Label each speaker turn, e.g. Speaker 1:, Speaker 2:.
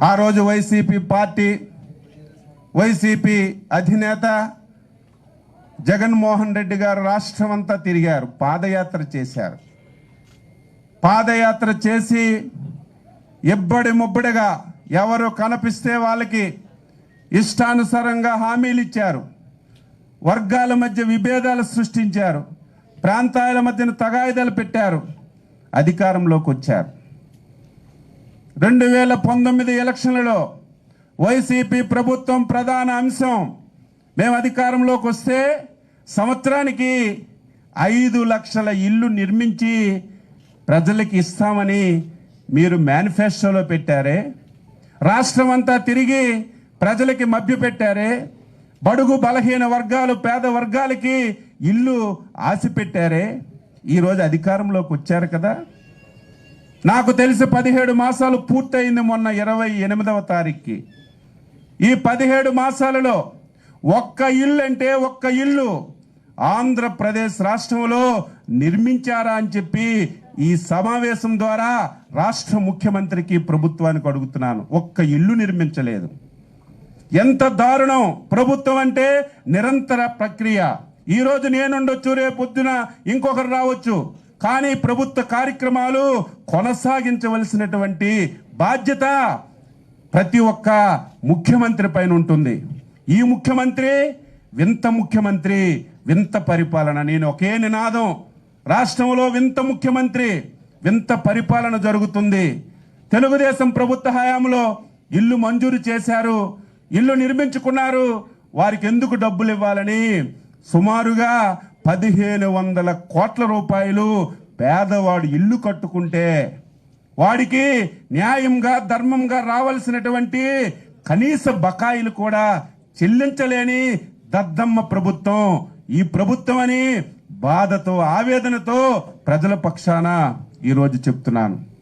Speaker 1: ఆ రోజు YCP party YCP అధినేత జగన్మోహన్ రెడ్డి గారు రాష్ట్రం అంతా తిరిగారు పాదయాత్ర చేశారు. పాదయాత్ర చేసి ఇబ్బడి ముబ్బడిగా ఎవరు కనిపిస్తే వాళ్ళకి ఇష్టానుసారంగా హామీలు ఇచ్చారు. వర్గాల మధ్య విభేదాలు సృష్టించారు. ప్రాంతాల మధ్యన తగాయిదాలు పెట్టారు. అధికారంలోకి వచ్చారు. రెండు వేల పంతొమ్మిది ఎలక్షన్లలో వైసీపీ ప్రభుత్వం ప్రధాన అంశం. మేము అధికారంలోకి వస్తే సంవత్సరానికి ఐదు లక్షల ఇల్లు నిర్మించి ప్రజలకి ఇస్తామని మీరు మేనిఫెస్టోలో పెట్టారే. రాష్ట్రం అంతా తిరిగి ప్రజలకి మభ్య పెట్టారే. బడుగు బలహీన వర్గాలు పేద వర్గాలకి ఇల్లు ఆశ పెట్టారే ఈరోజు అధికారంలోకి వచ్చారు కదా. నాకు తెలిసి పదిహేడు మాసాలు పూర్తయింది మొన్న ఇరవై ఎనిమిదవ తారీఖుకి. ఈ పదిహేడు మాసాలలో ఒక్క ఇల్లు అంటే ఒక్క ఇల్లు ఆంధ్రప్రదేశ్ రాష్ట్రంలో నిర్మించారా అని చెప్పి ఈ సమావేశం ద్వారా రాష్ట్ర ముఖ్యమంత్రికి ప్రభుత్వానికి అడుగుతున్నాను. ఒక్క ఇల్లు నిర్మించలేదు. ఎంత దారుణం. ప్రభుత్వం అంటే నిరంతర ప్రక్రియ. ఈరోజు నేనుండొచ్చు రేపు ఇంకొకరు రావచ్చు. కానీ ప్రభుత్వ కార్యక్రమాలు కొనసాగించవలసినటువంటి బాధ్యత ప్రతి ఒక్క ముఖ్యమంత్రి పైన ఉంటుంది. ఈ ముఖ్యమంత్రి వింత ముఖ్యమంత్రి వింత పరిపాలన. నేను ఒకే నినాదం. రాష్ట్రంలో వింత ముఖ్యమంత్రి వింత పరిపాలన జరుగుతుంది. తెలుగుదేశం ప్రభుత్వ హయాంలో ఇల్లు మంజూరు చేశారు. ఇల్లు నిర్మించుకున్నారు. వారికి ఎందుకు డబ్బులు ఇవ్వాలని సుమారుగా పదిహేను వందల కోట్ల రూపాయలు పేదవాడు ఇల్లు కట్టుకుంటే వాడికి న్యాయంగా ధర్మంగా రావాల్సినటువంటి కనీస బకాయిలు కూడా చెల్లించలేని దద్దమ్మ ప్రభుత్వం. ఈ ప్రభుత్వం అని బాధతో ఆవేదనతో ప్రజల పక్షాన ఈరోజు చెప్తున్నాను.